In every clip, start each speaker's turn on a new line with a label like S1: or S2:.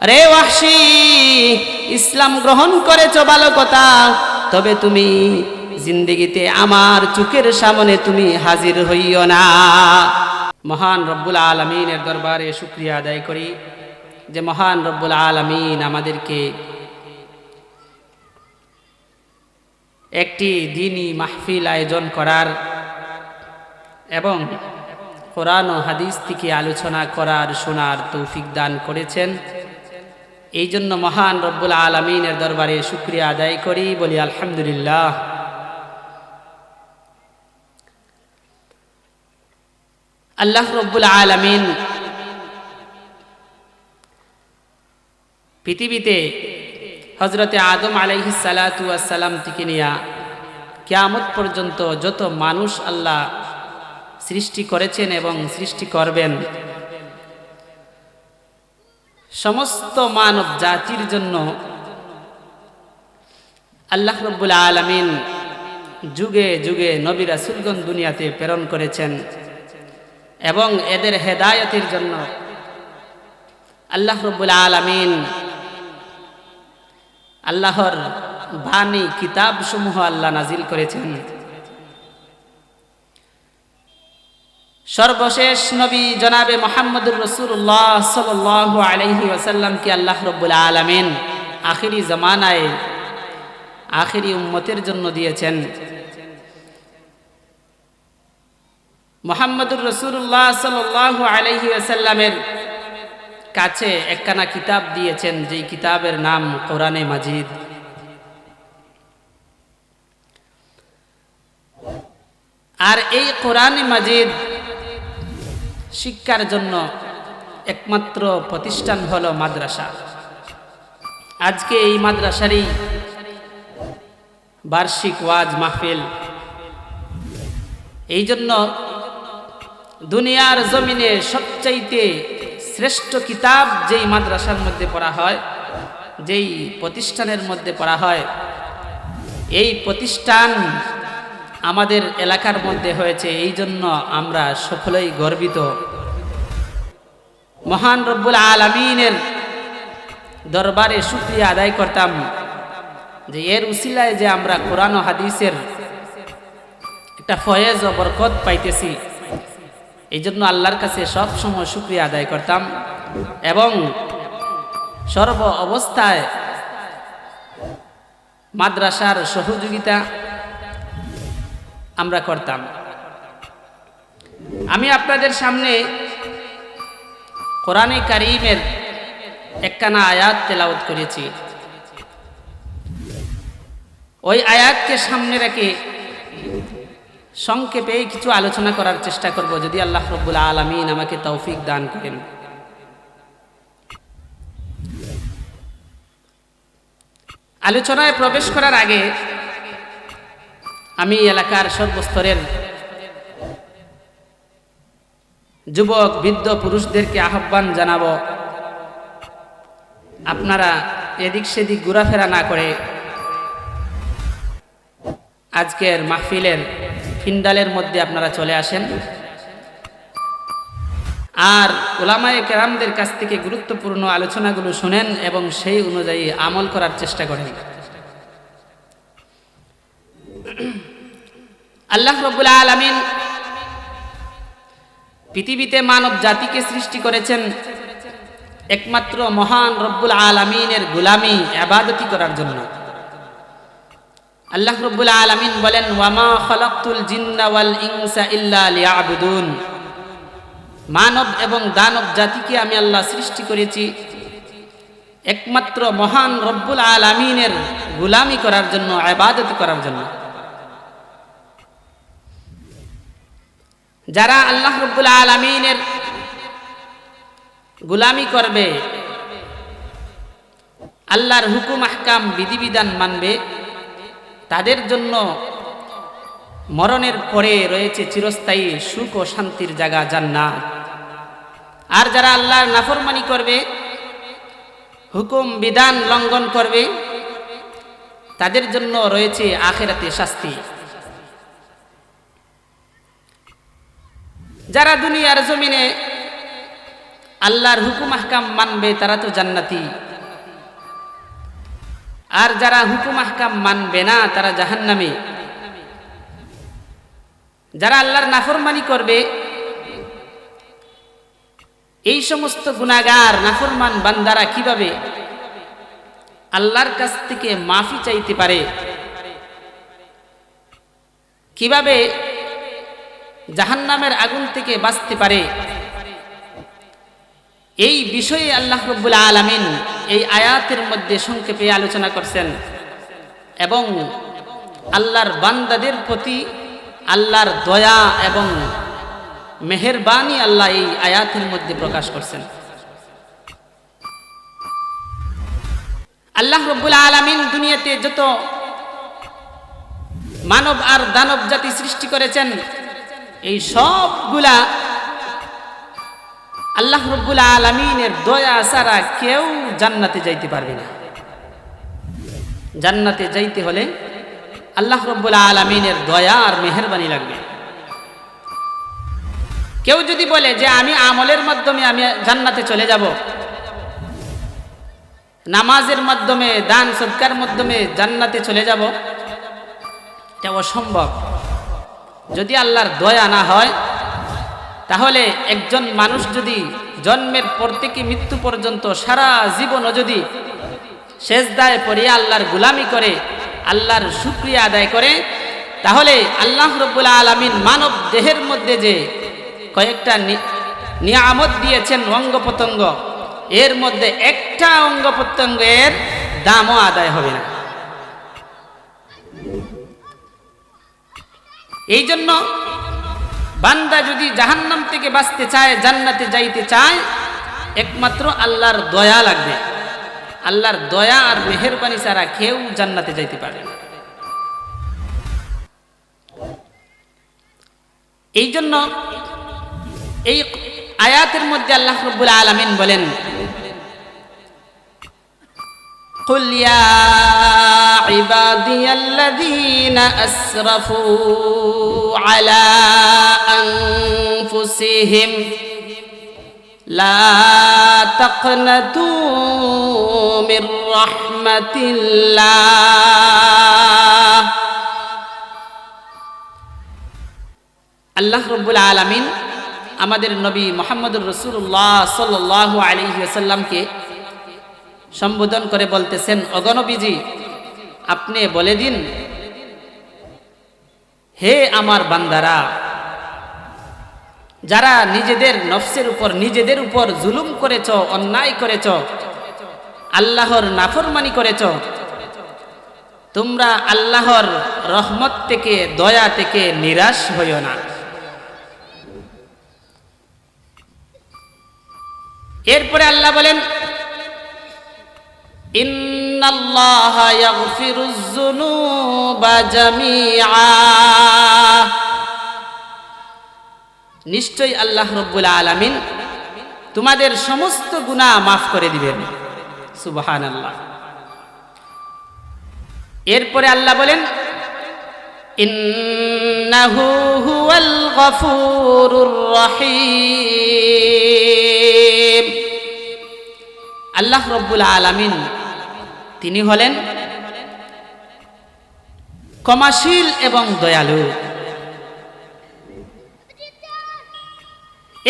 S1: রে ওয়াহশি, ইসলাম গ্রহণ করেছ ভালো কথা তবে তুমি জিন্দিগিতে আমার চোখের সামনে তুমি হাজির হইও না। মহান রব্বুল আলমিনের দরবারে শুক্রিয়া আদায় করি যে মহান রব্বুল আলমিন আমাদেরকে একটি দিনই মাহফিল আয়োজন করার এবং কোরআন ও হাদিস থেকে আলোচনা করার শোনার তৌফিক দান করেছেন। এই জন্য মহান রব্বুল আলমিনের দরবারে শুক্রিয়া আদায় করি, বলি আলহামদুলিল্লাহ। আল্লাহ রব্বুল আলমিন পৃথিবীতে হজরতে আদম আলাইহিস সালাতু আসসালাম থেকে নিয়া কেয়ামত পর্যন্ত যত মানুষ আল্লাহ সৃষ্টি করেছেন এবং সৃষ্টি করবেন সমস্ত মানব জাতির জন্য আল্লাহ রব্বুল আলমিন যুগে যুগে নবী রাসুলগন দুনিয়াতে প্রেরণ করেছেন এবং এদের হেদায়তের জন্য আল্লাহ রব্বুল আলমিন আল্লাহর বাণী কিতাবসমূহ আল্লাহ নাজিল করেছেন। সর্বশেষ নবী জনাবে মোহাম্মদুর রসুল্লাহ সাল আলহি ওসাল্লামকে আল্লাহ রব্বুল আলমিন আখিরি জমানায়, আখিরি উম্মতের জন্য দিয়েছেন? মোহাম্মদুর রসুল্লাহ সাল আলহি ওসাল্লামের কাছে একখানা কিতাব দিয়েছেন, যেই কিতাবের নাম কোরআনে মাজিদ। আর এই কোরআনে মাজিদ শিক্ষার জন্য একমাত্র প্রতিষ্ঠান হল মাদ্রাসা। আজকে এই মাদ্রাসারই বার্ষিক ওয়াজ মাহফিল। এই জন্য দুনিয়ার জমিনে সবচাইতে শ্রেষ্ঠ কিতাব যেই মাদ্রাসার মধ্যে পড়া হয়, যেই প্রতিষ্ঠানের মধ্যে পড়া হয়, এই প্রতিষ্ঠান আমাদের এলাকার মধ্যে হয়েছে। এই জন্য আমরা সকলেই গর্বিত। মহান রব্বুল আলমিনের দরবারে শুক্রিয়া আদায় করতাম যে এর উসিলায় যে আমরা কোরআন হাদিসের একটা ফয়েজ ও বরকত পাইতেছি। এই জন্য আল্লাহর কাছে সব সময় শুক্রিয়া আদায় করতাম এবং সর্ব অবস্থায় মাদ্রাসার সহযোগিতা আমরা করতাম। আমি আপনাদের সামনে কোরআনে কারিমের একখানা আয়াত তেলাওত করেছি। ওই আয়াতকে সামনে রেখে সংক্ষেপে কিছু আলোচনা করার চেষ্টা করব, যদি আল্লাহ রব্বুল আলমিন আমাকে তৌফিক দান করেন। আলোচনায় প্রবেশ করার আগে আমি এলাকার সর্বস্তরের যুবক, বৃদ্ধ, পুরুষদেরকে আহ্বান জানাব। আপনারা এদিক সেদিক ঘোরাফেরা না করে আজকের মাহফিলের ফিন্ডালের মধ্যে আপনারা চলে আসেন। আর ওলামায়ে কেরামদের কাছ থেকে গুরুত্বপূর্ণ আলোচনাগুলো শুনেন এবং সেই অনুযায়ী আমল করার চেষ্টা করেন। আল্লাহ রব্বুল আলমিন পৃথিবীতে মানব জাতিকে সৃষ্টি করেছেন একমাত্র মহান রব্বুল আলমিনের গুলামি, আবাদতি করার জন্য। আল্লাহ রব্বুল আলমিন বলেন, ওয়ামা খলাকুল জিন্নাওয়াল ইনসা ইল্লা মানব এবং দানব জাতিকে আমি আল্লাহ সৃষ্টি করেছি একমাত্র মহান রব্বুল আলমিনের গুলামি করার জন্য, আবাদত করার জন্য। যারা আল্লাহ রব্বুল আলমিনের গুলামি করবে, আল্লাহর হুকুম, আহকাম, বিধিবিধান মানবে, তাদের জন্য মরণের পরে রয়েছে চিরস্থায়ী সুখ ও শান্তির জায়গা জান্নাত। আর যারা আল্লাহর নাফরমানি করবে, হুকুম, বিধান লঙ্ঘন করবে, তাদের জন্য রয়েছে আখেরাতে শাস্তি। যারা দুনিয়ার জমিনে আল্লাহর হুকুম আহকাম মানবে, তারা তো জান্নাতি। আর যারা হুকুম আহকাম মানবে না, তারা জাহান্নামী। যারা আল্লাহর নাফরমানি করবে, এই সমস্ত গুণাগার নাফরমান বান্দারা কীভাবে আল্লাহর কাছ থেকে মাফি চাইতে পারে? কীভাবে জাহান্নামের আগুন থেকে বাঁচতে পারে। এই বিষয়ে আল্লাহ রব্বুল আলমিন এই আয়াতের মধ্যে সংক্ষেপে আলোচনা করছেন এবং আল্লাহর বান্দাদের প্রতি আল্লাহর দয়া এবং মেহেরবানি আল্লাহ এই আয়াতের মধ্যে প্রকাশ করছেন। আল্লাহ রব্বুল আলমিন দুনিয়াতে যত মানব আর দানব জাতি সৃষ্টি করেছেন এই সবগুলা আল্লাহ রব্বুল আলমিনের দয়া ছাড়া কেউ জান্নাতে যাইতে পারবে না। জান্নাতে যাইতে হলে আল্লাহ রব্বুল আলমিনের দয়া আর মেহরবানি লাগবে। কেউ যদি বলে যে আমি আমলের মাধ্যমে আমি জান্নাতে চলে যাব, নামাজের মাধ্যমে, দান সৎকার মাধ্যমে জান্নাতে চলে যাব, এটা অসম্ভব। যদি আল্লাহর দয়া না হয়, তাহলে একজন মানুষ যদি জন্মের পর থেকে মৃত্যু পর্যন্ত সারা জীবনও যদি শেষ দায় পড়িয়ে আল্লাহর গুলামি করে, আল্লাহর শুক্রিয়া আদায় করে, তাহলে আল্লাহ রব্বুল্লা আলমিন মানব দেহের মধ্যে যে কয়েকটা নিয়ামত দিয়েছেন অঙ্গ প্রত্যঙ্গ এর মধ্যে একটা অঙ্গ প্রত্যঙ্গের দামও আদায় হবে না। এই জন্য বান্দা যদি জাহান্নাম থেকে বাঁচতে চায় জান্নাতে যাইতে চায় একমাত্র আল্লাহর দয়া লাগবে আল্লাহর দয়া আর মেহরবানি ছাড়া কেউ জান্নাতে যাইতে পারে এই জন্য এই আয়াতের মধ্যে আল্লাহ রব্বুল আলমিন বলেন قل يا عبادي الذين أسرفوا على أنفسهم لا تقنطوا من رحمة الله আল্লাহ রব্বুল আলমিন আমাদের নবী মোহাম্মদুর রসুল্লাহ সাল্লাহ আলী সাল্লামকে সম্বোধন করে বলতেছেন অগণবীজি আপনি বলে দিন, হে আমার বান্দারা, যারা নিজেদের নফসের উপর, নিজেদের উপর জুলুম করেছ, অন্যায় করেছ, আল্লাহর নাফরমানি করেছ, তোমরা আল্লাহর রহমত থেকে, দয়া থেকে নিরাশ হইও না। এরপরে আল্লাহ বলেন ইন্নাল্লাহ ইয়াগফিরুজ যুনুবা জামিআ। নিশ্চয়ই আল্লাহ রব্বুল আলামিন তোমাদের সমস্ত গুনাহ মাফ করে দিবেন। সুবহানাল্লাহ। এরপরে আল্লাহ বলেন আল্লাহ রব্বুল আলামিন তিনি হলেন ক্ষমাশীল এবং দয়ালু।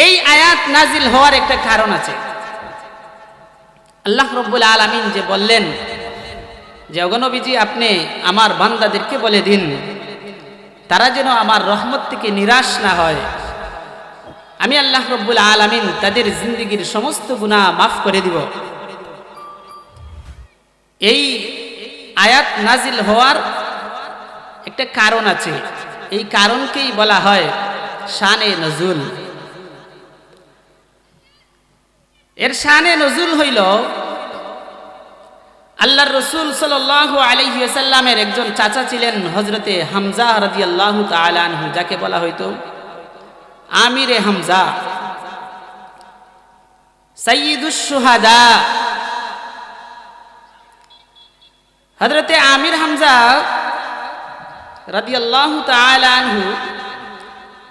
S1: এই আয়াত নাজিল হওয়ার একটা কারণ আছে। আল্লাহ রব্বুল আলমিন যে বললেন, যে অগনবীজি আপনি আমার বান্দাদেরকে বলে দিন, তারা যেন আমার রহমত থেকে নিরাশ না হয়। আমি আল্লাহ রব্বুল আলমিন তাদের জিন্দগির সমস্ত গুণা মাফ করে দিব। এই আয়াত নাজিল হওয়ার একটা কারণ আছে। এই কারণকেই বলা হয় শানে নজুল। এর শানে নজুল হইল আল্লাহর রসুল সাল আলহিসাল্লামের একজন চাচা ছিলেন হজরতে হামজা রাজি আল্লাহ তালানহু যাকে বলা হইতো আমিরে হামজা। সঈদুসুহাদা হজরতে আমির হামজা রাজি আল্লাহ তালানহু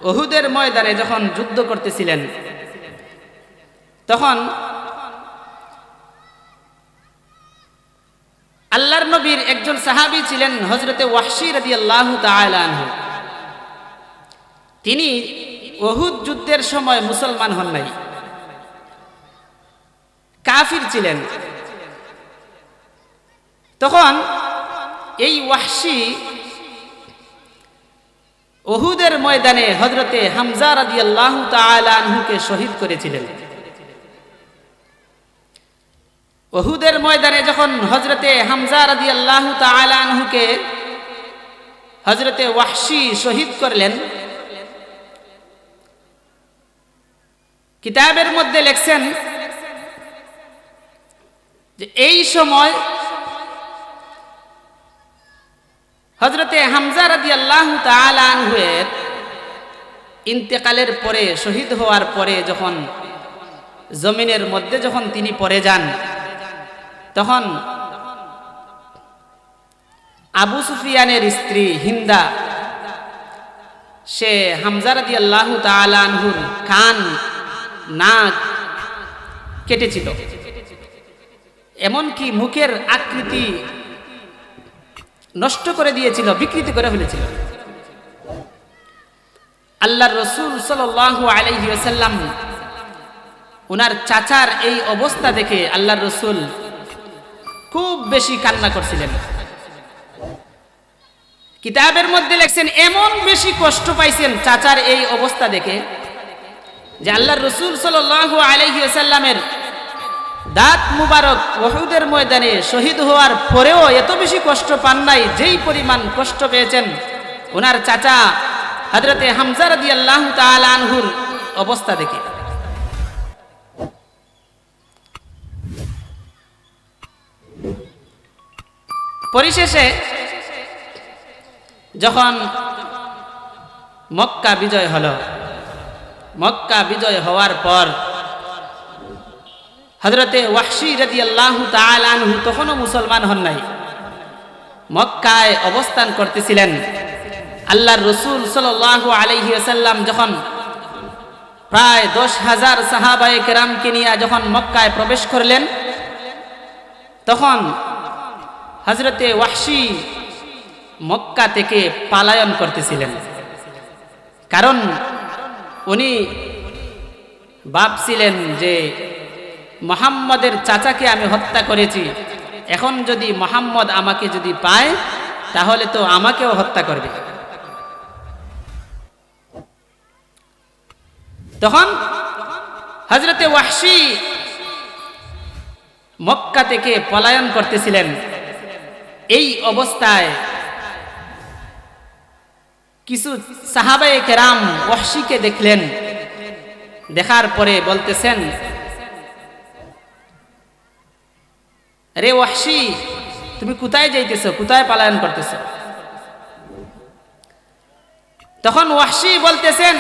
S1: ওহুদের ময়দানে যখন যুদ্ধ করতেছিলেন, তখন আল্লাহর নবীর একজন সাহাবী ছিলেন হজরতে ওয়াহশি রাদি আল্লাহ তালহ তিনি অহুদ যুদ্ধের সময় মুসলমান হন নাই, কাফির ছিলেন। তখন এই ওয়াহশি ওহুদের ময়দানে হজরতে হামজা রাদি আল্লাহ তালহুকে শহীদ করেছিলেন। ওহুদের ময়দানে যখন হজরতে হামজা রাদি আল্লাহ তালহুকে হজরতে ওয়াহশি শহীদ করলেন, কিতাবের মধ্যে লেখছেন যে এই সময় হজরতে হামজা রাদি আল্লাহ তালের ইন্তেকালের পরে, শহীদ হওয়ার পরে যখন জমিনের মধ্যে যখন তিনি পরে যান, তখন আবু সুফিয়ানের স্ত্রী হিন্দা, সে হামজা রাদি আল্লাহ তালানহুর কান, নাক কেটেছিল। এমনকি মুখের আকৃতি নষ্ট করে দিয়েছিল, বিকৃতি করে ফেলেছিল। আল্লাহ রসুল সাল আলহি আসাল্লাম ওনার চাচার এই অবস্থা দেখে আল্লাহ রসুল খুব বেশি কান্না করছিলেন। কিতাবের মধ্যে লেখছেন, এমন বেশি কষ্ট পাইছেন চাচার এই অবস্থা দেখে যে আল্লাহ রসুল সাল আলহি আসাল্লামের দাঁত মুবারক ওহুদের ময়দানে শহীদ হওয়ার পরেও এত বেশি কষ্ট পান নাই, যেই পরিমাণ কষ্ট পেয়েছেন। ওনার চাচা হজরতে হামজার দি আল্লাহ আনহুর অবস্থা দেখে। পরিশেষে যখন মক্কা বিজয় হল, মক্কা বিজয় হওয়ার পর হজরতে ওয়াহশি রাজি আল্লাহ তালহু তখনও মুসলমান হন নাই। মক্কায় অবস্থান করতেছিলেন। আল্লাহর রসুল সাল আলহি আসাল্লাম যখন প্রায় দশ হাজার সাহাবাই কেরামকে নিয়ে যখন মক্কায় প্রবেশ করলেন, তখন হজরতে ওয়াহশি মক্কা থেকে পালায়ন করতেছিলেন। কারণ উনি ভাবছিলেন যে মোহাম্মদের চাচাকে আমি হত্যা করেছি। এখন যদি মোহাম্মদ আমাকে যদি পায়, তাহলে তো আমাকেও হত্যা করবে। তখন হজরতে ওয়াহশি মক্কা থেকে পলায়ন করতেছিলেন। এই অবস্থায় কিছু সাহাবায়ে কেরাম ওয়াহশিকে দেখলেন। দেখার পরে বলতেছেন রে ওয়াহশি, তুমি কোথায় যাইতেছ? কোথায় পালায়ন করতেছ? তখন ওয়াহশি বলতেছেন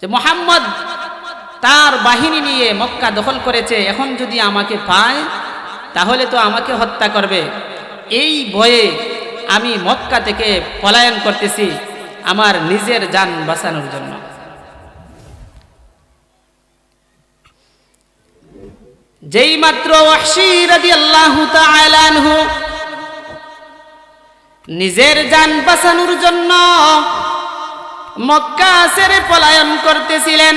S1: যে, মোহাম্মদ তার বাহিনী নিয়ে মক্কা দখল করেছে, এখন যদি আমাকে পায়, তাহলে তো আমাকে হত্যা করবে। এই ভয়ে আমি মক্কা থেকে পলায়ন করতেছি আমার নিজের যান বাঁচানোর জন্য। যেই মাত্র নিজের যান বাঁচানোর জন্য মক্কা সেরে পলায়ন করতেছিলেন।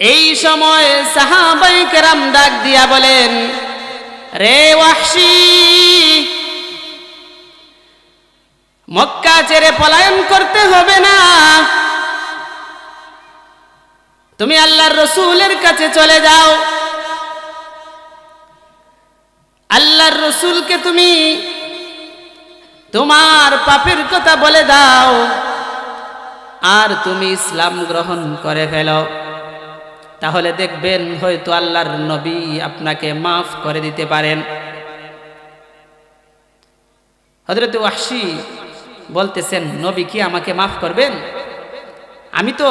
S1: এই সময় সাহাবাই কেরাম ডাক দিয়া বলেন, রে ওয়াহশি, মক্কা ছেড়ে পলায়ন করতে হবে না। তুমি আল্লাহর রসুলের কাছে চলে যাও। আল্লাহর রসুলকে তুমি তোমার পাপের কথা বলে দাও আর তুমি ইসলাম গ্রহণ করে ফেল। তাহলে দেখবেন হয়তো আল্লাহর নবী আপনাকে মাফ করে দিতে পারেন। হজরত ওয়াসি বলতেছেন, নবী কি আমাকে মাফ করবেন? আমি তো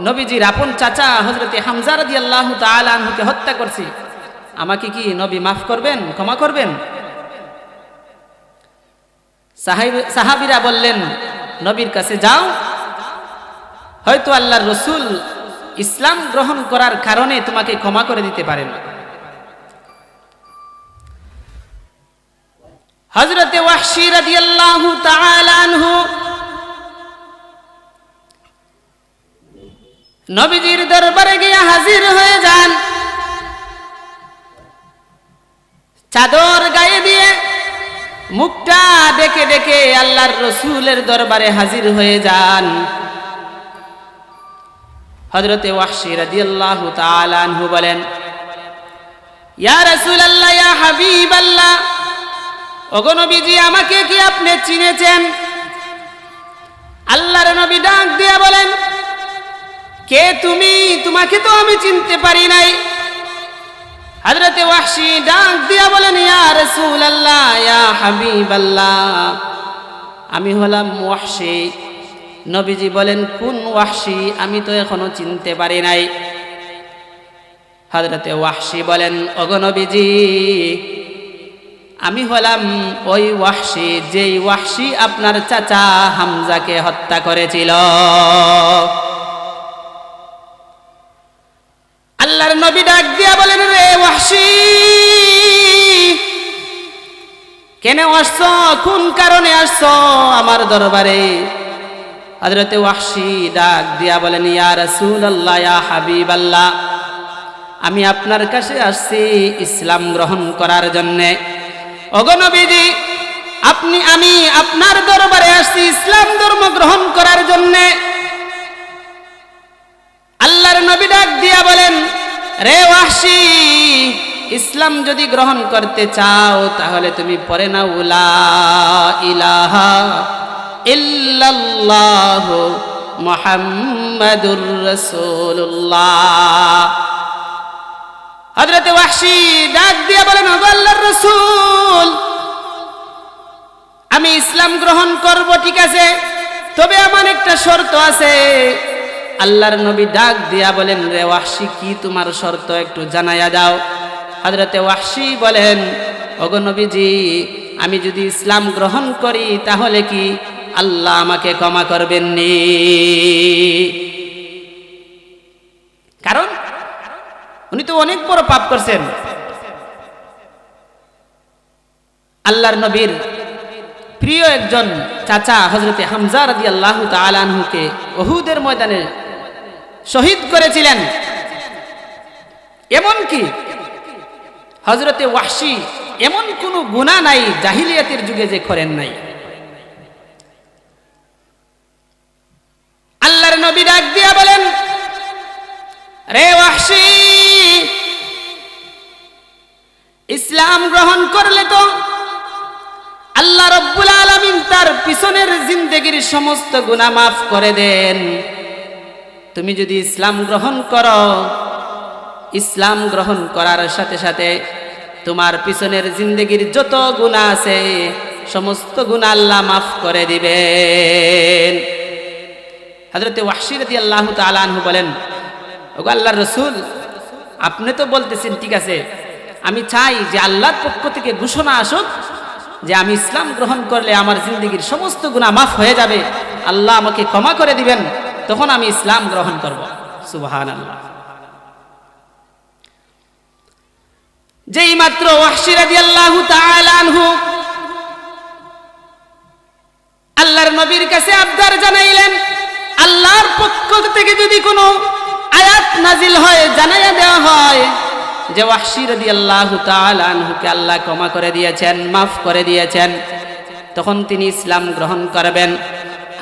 S1: নবীজির আপন চাচা হজরতে হামজার দি আল্লাহ তালকে হত্যা করছি। আমাকে কি নবী মাফ করবেন, ক্ষমা করবেন? সাহাবিরা বললেন, নবীর কাছে যাও। হয়তো আল্লাহর রসুল ইসলাম গ্রহণ করার কারণে তোমাকে ক্ষমা করে দিতে পারেন। হজরতে ওয়াহশি রাদিয়াল্লাহু তাআলা আনহু নবীজির দরবারে গিয়ে হাজির হয়ে যান। চাদর গায়ে দিয়ে মুখটা ডেকে ডেকে আল্লাহর রসুলের দরবারে হাজির হয়ে যান। হজরতে আনহু বলেন, ইয়া নবীজি, আমাকে কি আপনি চিনেছেন? আল্লাহর নবী ডাক দিয়ে বলেন কে তুমি? তোমাকে তো আমি চিনতে পারি নাই। হযরতে ওয়াহশি ডাক দিয়া বলেন, ইয়া রাসূলুল্লাহ, ইয়া হাবিবাল্লাহ। আমি হলাম ওয়াহশি। নবীজি বলেন, কোন ওয়াহশি? আমি তো এখনও চিনতে পারি নাই। হযরতে ওয়াহশি বলেন, ওগো নবীজি, আমি হলাম ওই ওয়াহশি, যেই ওয়াহশি আপনার চাচা হামজাকে হত্যা করেছিল। আল্লাহর নবী ডাক দিয়া বলেন, রে ওয়াহশি, কেন আসছ? কোন কারণে আসছ আমার দরবারে? হযরতে ওয়াহশি ডাক দিয়া বলেন, ইয়া রাসূলুল্লাহ, ইয়া হাবিবাল্লাহ, আমি আপনার কাছে আসছি ইসলাম গ্রহণ করার জন্যে। অগনবীজি আপনি, আমি আপনার দরবারে আসছি ইসলাম ধর্ম গ্রহণ করার জন্যে। আল্লাহর নবী ডাক দিয়া বলেন রে ওয়াহশি, ইসলাম যদি গ্রহণ করতে চাও, তাহলে তুমি পরে না উলা ইলাহা ইল্লাল্লাহ মুহাম্মাদুর রাসূলুল্লাহ। হযরতে ওয়াহশি ডাক দিয়া বলেন আল্লাহর রাসূল, আমি ইসলাম গ্রহণ করব, ঠিক আছে? তবে আমার একটা শর্ত আছে আল্লাহর নবী ডাক দিয়া বলেন, রে ওয়াহশি, কি তোমার শর্ত একটু জানাইয়া দাও? হযরতে ওয়াহশি বলেন নবীজি, আমি যদি ইসলাম গ্রহণ করি, তাহলে কি আল্লাহ আমাকে ক্ষমা করবেন নি? কারণ উনি তো অনেক বড় পাপ করছেন। আল্লাহর নবীর প্রিয় একজন চাচা হজরতে হামজা রাদি আল্লাহ তালানহুকে ওহুদের ময়দানে শহীদ করেছিলেন। এমনকি হজরতে ওয়াসি এমন কোনো গুণা নাই, জাহিলিয়াতের যুগে যে করেন নাই। আল্লাহর নবী ডাক দিয়া বলেন, রে ওয়াহশি, ইসলাম গ্রহণ করলে তো আল্লাহ রব্বুল আলমিন তার পিছনের জিন্দগির সমস্ত গুণা মাফ করে দেন। তুমি যদি ইসলাম গ্রহণ করো, ইসলাম গ্রহণ করার সাথে সাথে তোমার পিছনের জিন্দগির যত গুণা আছে, সমস্ত গুণা আল্লাহ মাফ করে দিবেন। হজরতে ওয়াসিরতি আল্লাহ তালানহু বলেন, ওগো আল্লাহ রসুল, আপনি তো বলতেছেন, ঠিক আছে, আমি চাই যে আল্লাহর পক্ষ থেকে ঘোষণা আসুক যে আমি ইসলাম গ্রহণ করলে আমার জিন্দগির সমস্ত গুণা মাফ হয়ে যাবে। আল্লাহ আমাকে ক্ষমা করে দিবেন। তখন আমি ইসলাম গ্রহণ করব। সুবাহান আল্লাহ যেই মাত্র ওয়াহশিরাদি আল্লাহ আনহু আল্লাহর নবীর কাছে আবদার জানাইলেন, আল্লাহর পক্ষ থেকে যদি কোনো আয়াত নাজিল হয়, জানাইয়া দেওয়া হয় যে ওয়াহশির দি আল্লাহ আনহুকে আল্লাহ ক্ষমা করে দিয়েছেন, মাফ করে দিয়েছেন, তখন তিনি ইসলাম গ্রহণ করবেন।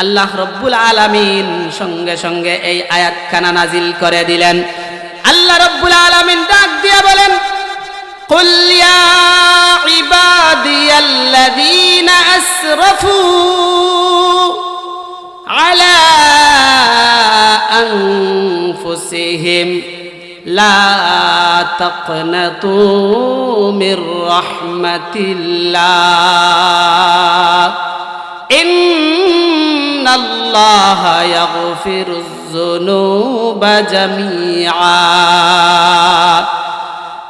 S1: আল্লাহ রব্বুল আলমিন সঙ্গে সঙ্গে এই আয়াতখানা নাজিল করে দিলেন। আল্লাহ রব্বুল আলমিন ডাক দিয়ে বলেন কুল্লিয়া ইবাদিয়াল্লাযীনা আসরাফু আলা আনফুসিহিম, লা তাকনাতু মির রাহমাতিল্লাহ। ইন্ন আল্লাহ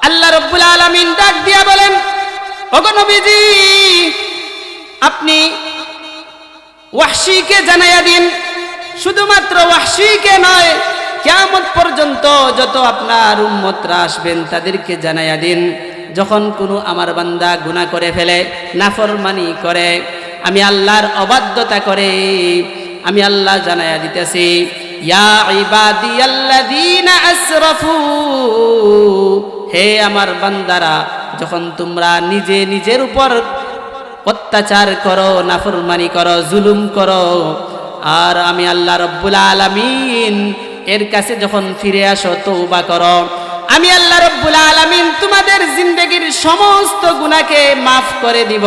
S1: আল্লাহ রব্বুল আলমিন ডাক দিয়া বলেন আপনি ওয়াসিকে জানাইয়া দিন। শুধুমাত্র ওয়াসিকে নয় কেমন পর্যন্ত যত আপনার উম্মতরা আসবেন তাদেরকে জানাইয়া দিন। যখন কোনো আমার বান্দা গুণা করে ফেলে, নাফরমানি করে আমি আল্লাহর অবাধ্যতা করে, আমি আল্লাহ জানাইয়া দিতেছি হে আমার বান্দারা, যখন তোমরা নিজে নিজের উপর অত্যাচার করো, নাফরমানি করো, জুলুম করো, আর আমি আল্লাহ রব্বুল আলামিন এর কাছে যখন ফিরে আসো তৌবা করো। আমি আল্লাহ রব্বুল আলামিন তোমাদের জিন্দগির সমস্ত গুনাহকে মাফ করে দিব।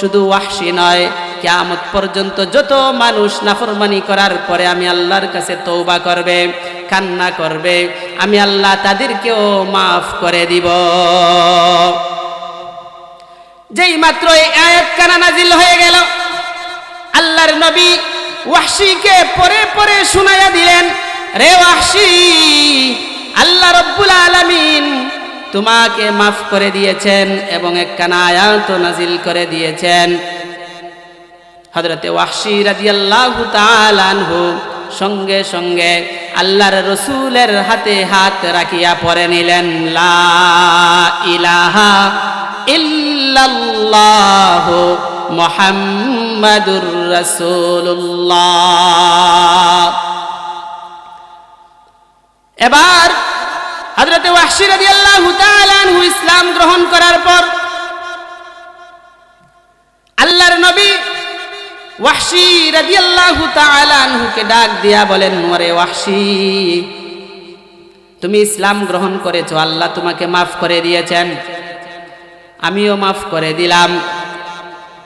S1: শুধু ওয়াহশি নয়, কিয়ামত পর্যন্ত যত মানুষ নাফরমানি করার পরে আমি আল্লাহর কাছে তৌবা করবে, কান্না করবে, আমি আল্লাহ তাদেরকেও মাফ করে দিব। যেই মাত্র কানা নাজিল হয়ে গেল, আল্লাহর নবী ওয়াহশিকে পরে পরে শুনাইয়া দিলেন, রে ওয়াহশি, আল্লাহ রব্বুল আলামিন তোমাকে মাফ করে দিয়েছেন এবং একখানা আয়াত নাজিল করে দিয়েছেন। হজরতে ওয়াহশি রাদিয়াল্লাহু তাআলা আনহু সঙ্গে সঙ্গে আল্লাহর রসুলের হাতে হাত রাখিয়া পরে নিলেন, লা ইলাহা ইল্লাল্লাহ মুহাম্মাদুর রাসূলুল্লাহ। এবার হযরতে ওয়াহশি রাদিয়াল্লাহু তাআলা আনহু ইসলাম গ্রহণ করার পর আল্লাহর নবী ওয়াহশি রাদিয়াল্লাহু তাআলা আনহুকে ডাক দিয়া বলেন, ওরে ওয়াহশি, তুমি ইসলাম গ্রহণ করেছ, আল্লাহ তোমাকে মাফ করে দিয়েছেন। আমিও মাফ করে দিলাম।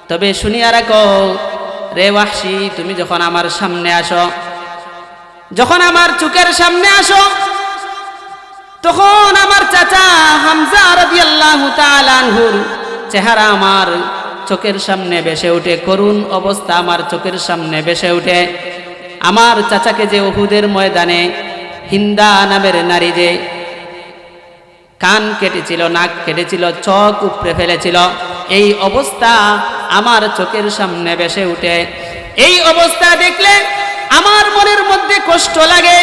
S1: তবে শুনিয়া রাখো, রে ওয়াহশি, তুমি যখন আমার সামনে আসো, যখন আমার চোখের সামনে আসো তখন আমার চাচা হামজা রাদিয়াল্লাহু তাআলা আনহুর চেহারা আমার চোখের সামনে বেসে উঠে, করুণ অবস্থা আমার চোখের সামনে বেসে উঠে। আমার চাচাকে যে ওহুদের ময়দানে হিন্দা নামের নারী যে কান কেটেছিল, নাক কেটেছিল, চোখ উপড়ে ফেলেছিল, এই অবস্থা আমার চোখের সামনে বেসে উঠে। এই অবস্থা দেখলে আমার মনের মধ্যে কষ্ট লাগে।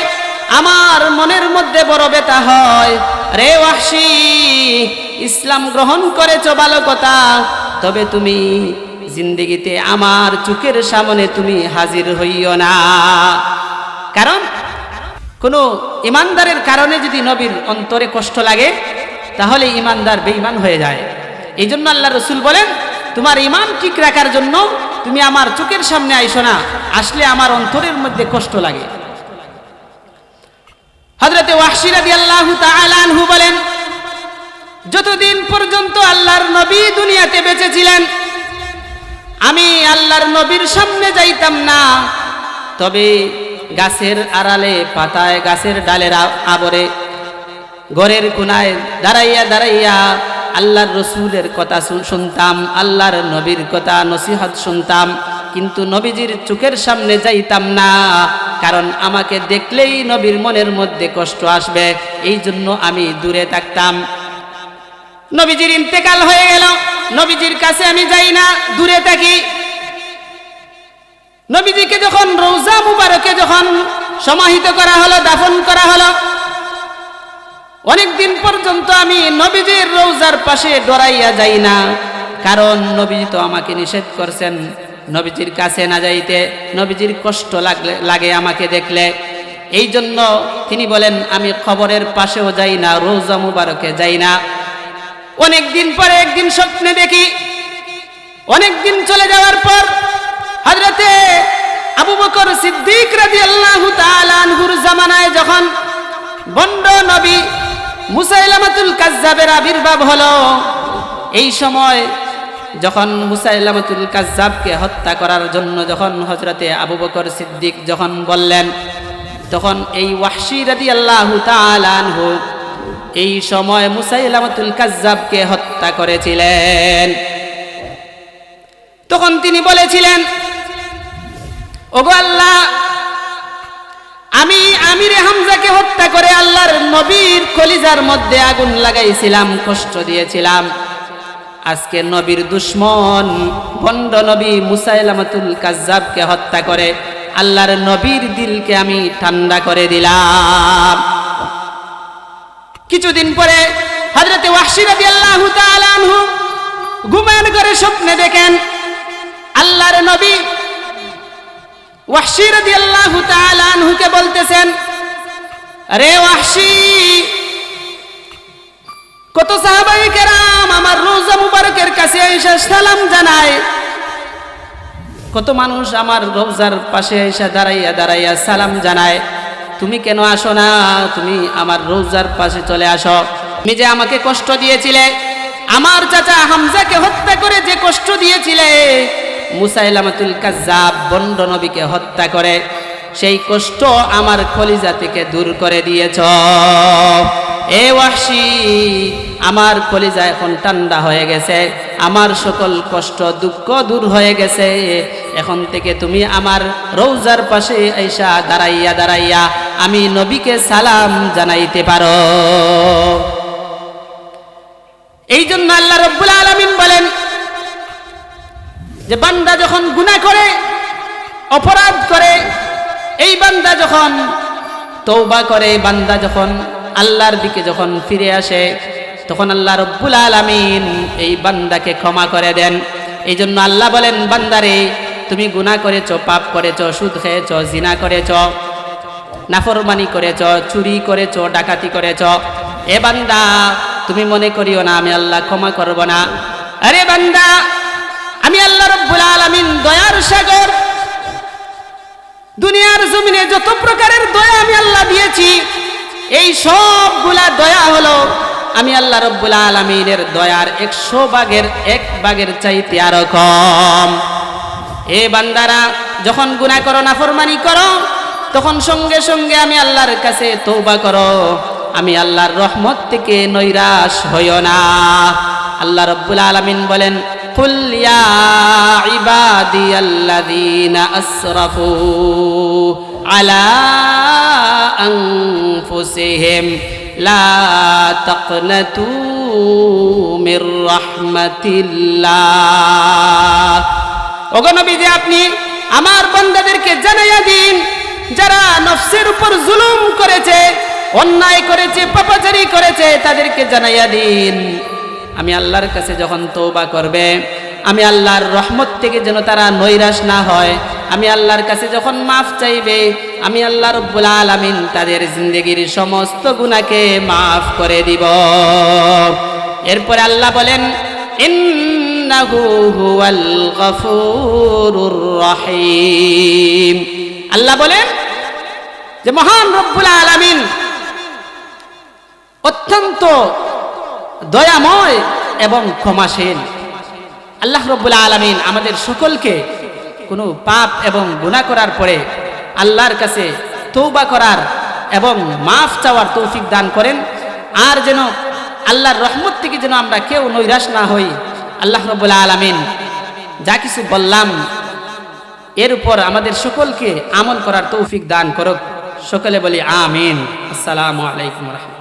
S1: আমার মনের মধ্যে বড় ব্যথা হয়। রে ওয়াহশি, ইসলাম গ্রহণ করেছ ভালো কথা তবে তুমি জিন্দিগিতে আমার চোখের সামনে তুমি হাজির হইও না। কারণ কোনো ইমানদারের কারণে যদি নবীর অন্তরে কষ্ট লাগে, তাহলে ইমানদার বেঈমান হয়ে যায়। এই জন্য আল্লাহ রসুল বলেন, তোমার ইমান ঠিক রাখার জন্য তুমি আমার চোখের সামনে আইসো না, আসলে আমার অন্তরের মধ্যে কষ্ট লাগে। হজরতে আনহু বলেন, যতদিন পর্যন্ত আল্লাহর নবী দুনিয়াতে বেঁচে ছিলেন আমি আল্লাহর নবীর সামনে যাইতাম না। তবে গাছের আড়ালে, পাতায়, গাছের ডালের আবরে, ঘরের কোনায় দাঁড়াইয়া দাঁড়াইয়া আল্লাহর রসুলের কথা শুনতাম, আল্লাহর নবীর কথা নসিহত শুনতাম, কিন্তু নবীজির চোখের সামনে যাইতাম না। কারণ আমাকে দেখলেই নবীর মনের মধ্যে কষ্ট আসবে। এই জন্য আমি দূরে থাকতাম। নবীজির ইন্তেকাল হয়ে গেল। নবীজির কাছে আমি যাই না, দূরে থাকি। নবীজিকে যখন রৌজা মুবারকে যখন সমাহিত করা হলো, দাফন করা হলো অনেকদিন পর্যন্ত আমি নবীজির রৌজার পাশে ডরাইয়া যাই না। কারণ নবীজি তো আমাকে নিষেধ করছেন। নবীজির কাছে না যাইতে নবীজির কষ্ট লাগলে, লাগে আমাকে দেখলে। এই জন্য তিনি বলেন, আমি খবরের পাশেও যাই না, রোজা মুবারকে যাই না। অনেক দিন পরে একদিন স্বপ্নে দেখি অনেক দিন চলে যাওয়ার পর হজরতে আবু বকর সিদ্দিক রাদিয়াল্লাহু তাআলা আনহুর জামানায় যখন বন্ড নবী মুসাইলামাতুল কাজ্জাবের আবির্ভাব হলো, এই সময় যখন মুসাইলামাতুল কাজ্জাবকে হত্যা করার জন্য যখন হজরতে আবু বকর সিদ্দিক যখন বললেন, তখন এই ওয়াহশি রাদিয়াল্লাহু তাআলা আনহু এই সময় মুসাইলামাতুল কাজ্জাবকে হত্যা করেছিলেন। তখন তিনি বলেছিলেন, ওগো আল্লাহ, আমি আমির হামজাকে হত্যা করে আল্লাহর নবীর কলিজার মধ্যে আগুন লাগাইছিলাম, কষ্ট দিয়েছিলাম। আজকে নবীর দুশ্মন, ভণ্ড নবী মুসাইলামাতুল কাজ্জাবকে হত্যা করে। আল্লাহর নবীর দিলকে আমি ঠান্ডা করে দিলাম। কিছুদিন পরে হজরতে ওয়াহশি রাদিয়াল্লাহু তাআলা আনহু ঘুমের ঘরে স্বপ্নে দেখেন আল্লাহর নবী ওয়াহশি রাদিয়াল্লাহু তাআলা আনহুকে বলতেছেন, আরে ওয়াহশি কত সাহাবাই কেরাম আমার রোজা মুবারকের কাছে এসে সালাম জানায়। কত মানুষ আমার রোজার পাশে এসে দাঁড়াইয়া দাঁড়াইয়া সালাম জানায়, তুমি কেন আসো না? তুমি আমার রোজার পাশে চলে আসো। তুমি যে আমাকে কষ্ট দিয়েছিলে। আমার চাচা হামজাকে হত্যা করে যে কষ্ট দিয়েছিলে। মুসাইলামাতুল কাজ্জাব বন্ড নবীকে হত্যা করে। সেই কষ্ট আমার কলিজা থেকে দূর করে দিয়েছ। এ ওয়াসি, আমার কলিজা এখন ঠান্ডা হয়ে গেছে, আমার সকল কষ্ট, দুঃখ দূর হয়ে গেছে। এখন থেকে তুমি আমার রৌজার পাশে এসা দাঁড়াইয়া দাঁড়াইয়া আমি নবীকে সালাম জানাইতে পারো। এই জন্য আল্লাহ রব্বুল আলমিন বলেন যে, বান্দা যখন গুনাহ করে, অপরাধ করে, এই বান্দা যখন তৌবা করে, বান্দা যখন আল্লাহর দিকে যখন ফিরে আসে, তখন আল্লাহ রব্বুল আলমিন এই বান্দাকে ক্ষমা করে দেন। এই জন্য আল্লাহ বলেন, বান্দারে, তুমি গুনাহ করেছ, পাপ করেছ, সুদ খেয়েছ, জিনা করেছ, নাফরমানি করেছ, চুরি করেছ, ডাকাতি করেছ। এ বান্দা, তুমি মনে করিও না, আমি আল্লাহ ক্ষমা করব না। আরে বান্দা, আমি আল্লাহ রব্বুল আলমিন দয়ার সাগর। দুনিয়ার জমিনে যত প্রকারের দয়া আমি আল্লাহ দিয়েছি এই সবগুলা দয়া হলো আমি আল্লাহ রব্বুল আলমিনের দয়ার একশো বাঘের এক বাঘের চাইতে আরও কম। এ বান্দারা, যখন গুনা করো না ফরমানি করো, তখন সঙ্গে সঙ্গে আমি আল্লাহর কাছে তৌবা করো। আমি আল্লাহর রহমত থেকে নৈরাশ হইও না। আল্লাহ রব্বুল আলমিন বলেন কুলিয়া আসরাফু আলা أنفسهم لا تقنطوا من رحمة الله ওগনবীজি আপনি আমার বান্দাদেরকে জানাইয়া দিন যারা নফসের উপর জুলুম করেছে অন্যায় করেছে পাপাচারি করেছে তাদেরকে জানাইয়া দিন আমি আল্লাহর কাছে যখন তৌবা করবে আমি আল্লাহর রহমত থেকে যেন তারা নৈরাশ না হয়। আমি আল্লাহর কাছে যখন মাফ চাইবে, আমি আল্লাহ রব্বুল আলামিন তাদের জিন্দগির সমস্ত গুণাকে মাফ করে দিব। এরপরে আল্লাহ বলেন আল্লাহ বলেন যে, মহান রব্বুল আলামিন অত্যন্ত দয়াময় এবং ক্ষমাশীল। আল্লাহ রব্বুল আলমিন আমাদের সকলকে কোনো পাপ এবং গুণা করার পরে আল্লাহর কাছে তৌবা করার এবং মাফ চাওয়ার তৌফিক দান করেন। আর যেন আল্লাহর রহমত থেকে যেন আমরা কেউ নৈরাশ না হই। আল্লাহ রব্বুল আলমিন যা কিছু বললাম, এর উপর আমাদের সকলকে আমল করার তৌফিক দান করুক। সকলে বলি আমিন। আসসালামু আলাইকুম রহমতুল্লাহ।